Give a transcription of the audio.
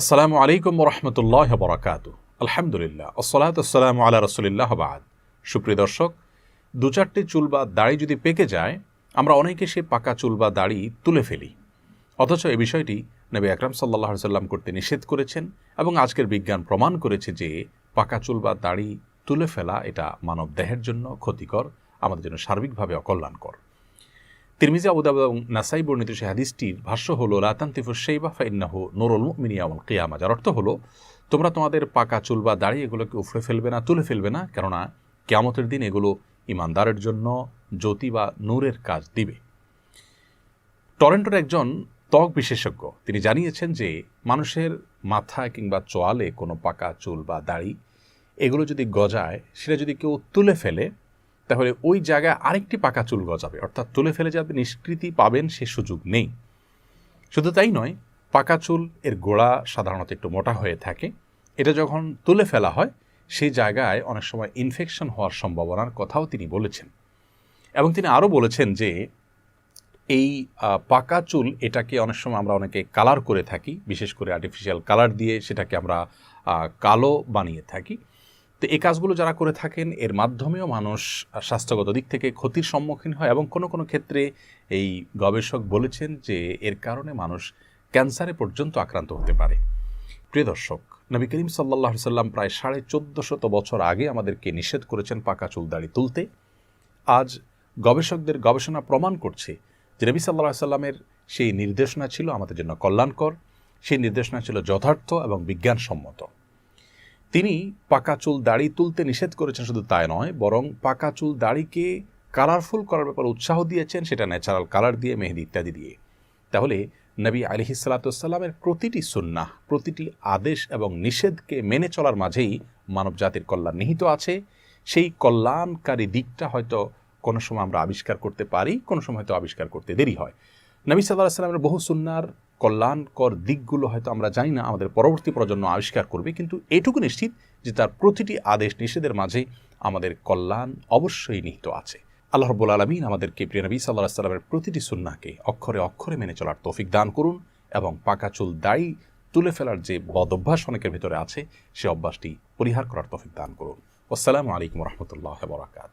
আসসালামু আলাইকুম রহমতুল্লাহ বরাকাত আলহামদুলিল্লাহ। আসসালাত আসসালামু আলা রসুলিল্লাহ বাদ। সুপ্রিয় দর্শক, দু চারটে চুল বা দাড়ি যদি পেকে যায়, আমরা অনেকে সে পাকা চুল বা দাড়ি তুলে ফেলি। অথচ এই বিষয়টি নবী আকরাম সাল্লাহ সাল্লাম করতে নিষেধ করেছেন এবং আজকের বিজ্ঞান প্রমাণ করেছে যে পাকা চুল বা দাড়ি তুলে ফেলা এটা মানব দেহের জন্য ক্ষতিকর, আমাদের জন্য সার্বিকভাবে অকল্যাণকর। তিরমিজি আবুদাব এবং নাসাই বর্ণিত সে হাদিসটির ভাষ্য হলো লাতান্তিফু সেইবা ফাইন্নাহ নুরুল মিনিয়ামুল কিয়ামা। যার অর্থ হলো, তোমরা তোমাদের পাকা চুল বা দাড়ি এগুলোকে উফরে ফেলবে না, তুলে ফেলবে না, কেননা কেয়ামতের দিন এগুলো ইমানদারের জন্য জ্যোতি বা নূরের কাজ দিবে। টরেন্টোর একজন ত্বক বিশেষজ্ঞ, তিনি জানিয়েছেন যে, মানুষের মাথা কিংবা চোয়ালে কোনো পাকা চুল বা দাড়ি এগুলো যদি গজায়, সেটা যদি কেউ তুলে ফেলে তাহলে ওই জায়গায় আরেকটি পাকা চুল গজাবে। অর্থাৎ তুলে ফেলে যাবে নিষ্কৃতি পাবেন, সে সুযোগ নেই। শুধু তাই নয়, পাকা চুল এর গোড়া সাধারণত একটু মোটা হয়ে থাকে। এটা যখন তুলে ফেলা হয় সেই জায়গায় অনেক সময় ইনফেকশন হওয়ার সম্ভাবনার কথাও তিনি বলেছেন। এবং তিনি আরও বলেছেন যে, এই পাকা চুল এটাকে অনেক সময় আমরা অনেকে কালার করে থাকি, বিশেষ করে আর্টিফিশিয়াল কালার দিয়ে সেটাকে আমরা কালো বানিয়ে থাকি। তো এই কাজগুলো যারা করে থাকেন, এর মাধ্যমেও মানুষ স্বাস্থ্যগত দিক থেকে ক্ষতির সম্মুখীন হয় এবং কোনো কোনো ক্ষেত্রে এই গবেষক বলেছেন যে এর কারণে মানুষ ক্যান্সারে পর্যন্ত আক্রান্ত হতে পারে। প্রিয় দর্শক, নবী করিম সাল্লাহ সাল্লাম প্রায় সাড়ে চোদ্দশত বছর আগে আমাদেরকে নিষেধ করেছেন পাকা চুল দাড়ি তুলতে। আজ গবেষকদের গবেষণা প্রমাণ করছে যে নবী সাল্লাহ সাল্লামের সেই নির্দেশনা ছিল আমাদের জন্য কল্যাণকর, সেই নির্দেশনা ছিল যথার্থ এবং বিজ্ঞানসম্মত। তিনি পাকা চুল দাড়ি তুলতে নিষেধ করেছেন, শুধু তাই নয়, বরং পাকা চুল দাড়িকে কালারফুল করার ব্যাপারে উৎসাহ দিয়েছেন, সেটা ন্যাচারাল কালার দিয়ে, মেহেদি ইত্যাদি দিয়ে। তাহলে নবী আলহি সালাতামের প্রতিটি সুন্না প্রতিটি আদেশ এবং নিষেধকে মেনে চলার মাঝেই মানব জাতির কল্যাণ নিহিত আছে। সেই কল্যাণকারী দিকটা হয়তো কোনো সময় আমরা আবিষ্কার করতে পারি, কোনো সময় হয়তো আবিষ্কার করতে দেরি হয়। নবী সাল্লাহ সাল্লামের বহু সুন্নার কল্যাণকর দিকগুলো হয়তো আমরা জানি না, আমাদের পরবর্তী প্রজন্ম আবিষ্কার করবে, কিন্তু এটুকু নিশ্চিত যে তার প্রতিটি আদেশ নিষেধের মাঝে আমাদের কল্যাণ অবশ্যই নিহিত আছে। আল্লাহ রব্বুল আলমিন আমাদেরকে প্রিয় নবী সাল্লাহ সাল্লামের প্রতিটি সুন্নাকে অক্ষরে অক্ষরে মেনে চলার তৌফিক দান করুন এবং পাকা চুল দায়ী তুলে ফেলার যে বদ অভ্যাস অনেকের ভিতরে আছে, সে অভ্যাসটি পরিহার করার তৌফিক দান করুন। আসসালামু আলাইকুম রহমতুল্লাহ বরাকাত